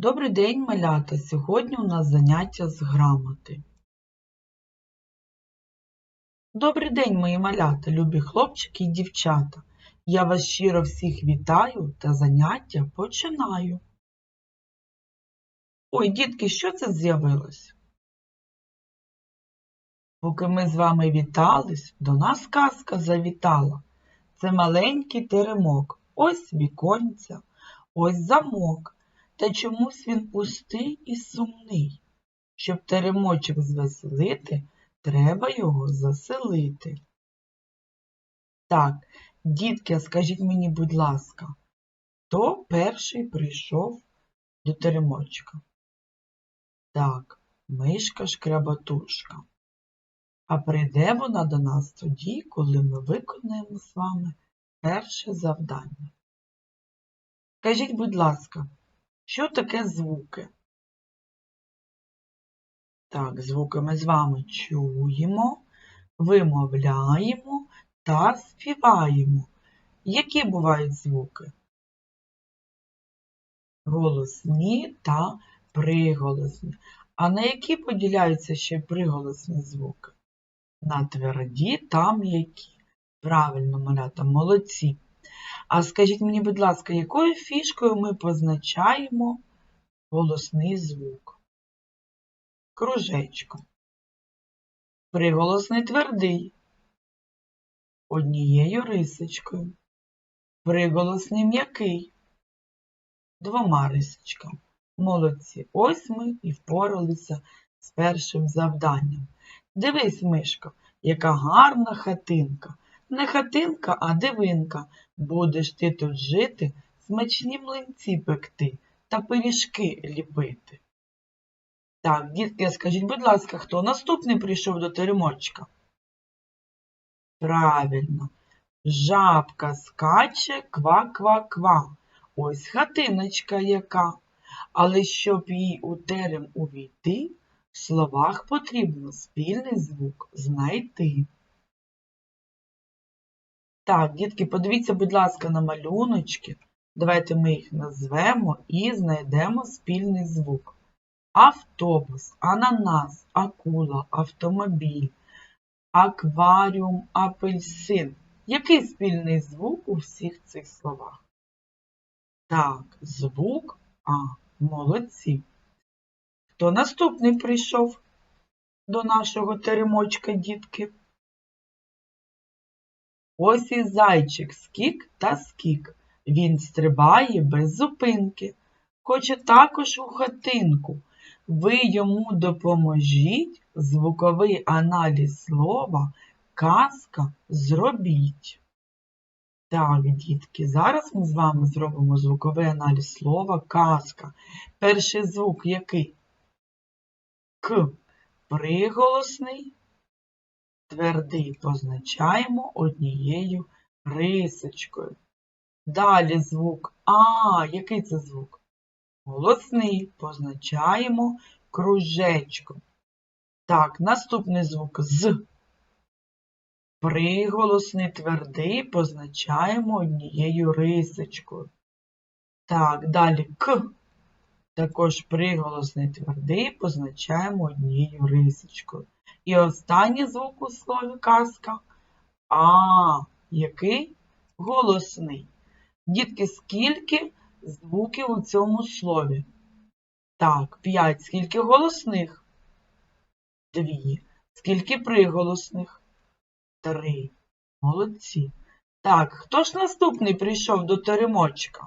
Добрий день, малята! Сьогодні у нас заняття з грамоти. Добрий день, мої малята, любі хлопчики і дівчата. Я вас щиро всіх вітаю та заняття починаю. Ой, дітки, що це з'явилось? Поки ми з вами вітались, до нас казка завітала. Це маленький теремок, ось віконця, ось замок. Та чомусь він пустий і сумний. Щоб теремочок звеселити, треба його заселити. Так, дітки, скажіть мені, будь ласка, хто перший прийшов до теремочка? Так, мишка шкрябатушка. А прийде вона до нас тоді, коли ми виконаємо з вами перше завдання. Скажіть, будь ласка, що таке звуки? Так, звуки ми з вами чуємо, вимовляємо та співаємо. Які бувають звуки? Голосні та приголосні. А на які поділяються ще приголосні звуки? На тверді та м'які. Правильно, малята, молодці. А скажіть мені, будь ласка, якою фішкою ми позначаємо голосний звук? Кружечком. Приголосний твердий. Однією рисочкою. Приголосний м'який. Двома рисочками. Молодці. Ось ми і впоралися з першим завданням. Дивись, Мишко, яка гарна хатинка. Не хатинка, а дивинка. Будеш ти тут жити, смачні млинці пекти та пиріжки ліпити. Так, дітки, скажіть, будь ласка, хто наступний прийшов до теремочка? Правильно, жабка скаче ква-ква-ква. Ось хатиночка яка. Але щоб їй у терем увійти, в словах потрібно спільний звук знайти. Так, дітки, подивіться, будь ласка, на малюночки. Давайте ми їх назвемо і знайдемо спільний звук. Автобус, ананас, акула, автомобіль, акваріум, апельсин. Який спільний звук у всіх цих словах? Так, звук А. Молодці. Хто наступний прийшов до нашого теремочка, дітки? Ось і зайчик скік та скік. Він стрибає без зупинки. Хоче також у хатинку. Ви йому допоможіть, звуковий аналіз слова, казка зробіть. Так, дітки, зараз ми з вами зробимо звуковий аналіз слова казка. Перший звук який? К. Приголосний. Твердий позначаємо однією рисочкою. Далі звук А. Який це звук? Голосний позначаємо кружечком. Так, наступний звук з. Приголосний твердий позначаємо однією рисочкою. Так, далі К. Також приголосний твердий позначаємо однією рисочкою. І останній звук у слові казка А, який голосний. Дітки, скільки звуків у цьому слові? Так, 5. Скільки голосних? Дві. Скільки приголосних? Три. Молодці. Так, хто ж наступний прийшов до теремочка?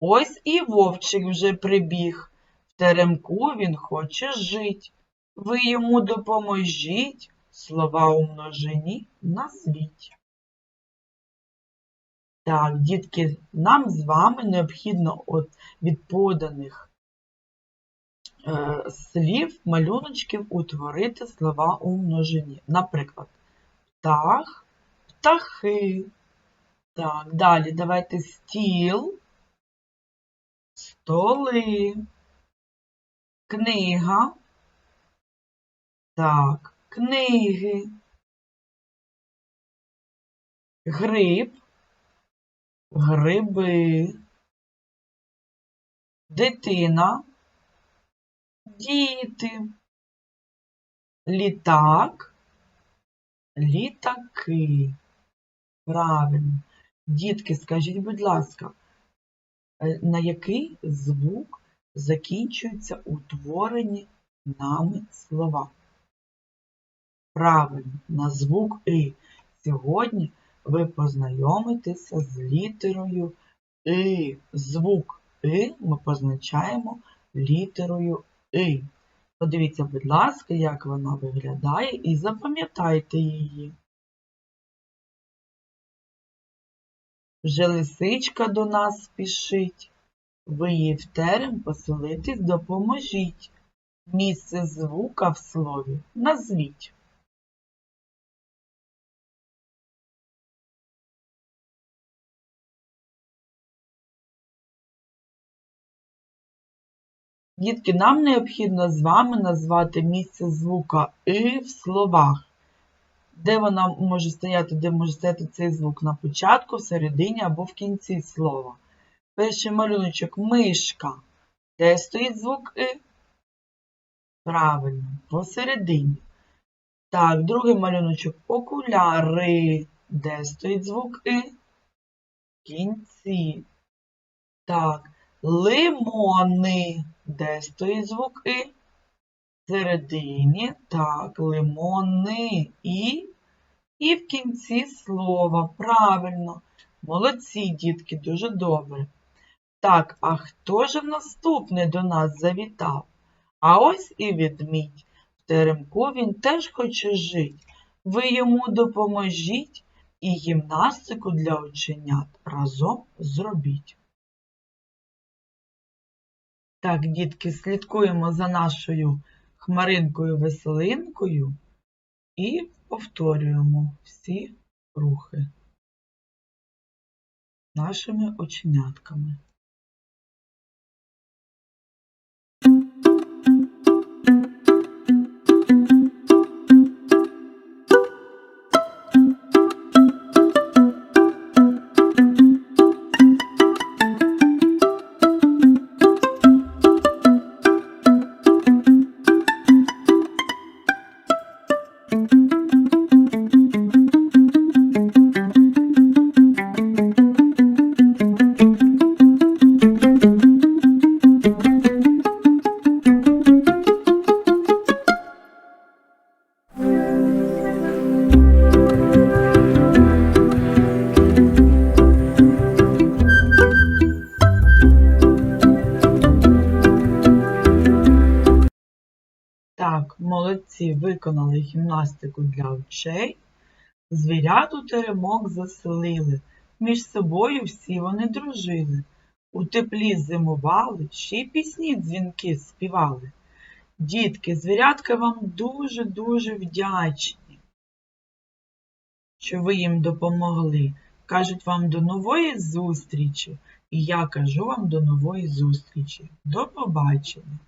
Ось і вовчик вже прибіг. В теремку він хоче жить. Ви йому допоможіть, слова у множині назвіть. Так, дітки, нам з вами необхідно от від поданих е, слів, малюночків утворити слова у множині. Наприклад, птах, птахи. Так, далі давайте стіл, столи, книга. Так, книги, гриб, гриби, дитина, діти, літак, літаки. Правильно. Дітки, скажіть, будь ласка, е, на який звук закінчуються утворені нами слова? Правильно, на звук И. Сьогодні ви познайомитеся з літерою И. Звук И ми позначаємо літерою И. Подивіться, будь ласка, як вона виглядає, і запам'ятайте її. Вже лисичка до нас спішить. Ви їй в терем поселитись допоможіть. Місце звука в слові назвіть. Дітки, нам необхідно з вами назвати місце звука «и» в словах. Де вона може стояти, де може стояти цей звук на початку, всередині або в кінці слова. Перший малюночок мишка. Де стоїть звук «и»? Правильно, посередині. Так, другий малюночок окуляри. Де стоїть звук «и»? В кінці. Так, лимони. Де стоїть звук «и»? Середині, так, лимони і і в кінці слова. Правильно. Молодці, дітки, дуже добре. Так, а хто ж наступний до нас завітав? А ось і відмідь. В теремку він теж хоче жить. Ви йому допоможіть і гімнастику для ученят разом зробіть. Так, дітки, слідкуємо за нашою хмаринкою веселинкою і повторюємо всі рухи нашими оченятками. Молодці виконали гімнастику для очей. Звірят у теремок заселили. Між собою всі вони дружили. У теплі зимували, ще й пісні дзвінки співали. Дітки, звірятка вам дуже-дуже вдячні, що ви їм допомогли. Кажуть вам до нової зустрічі. І я кажу вам до нової зустрічі. До побачення!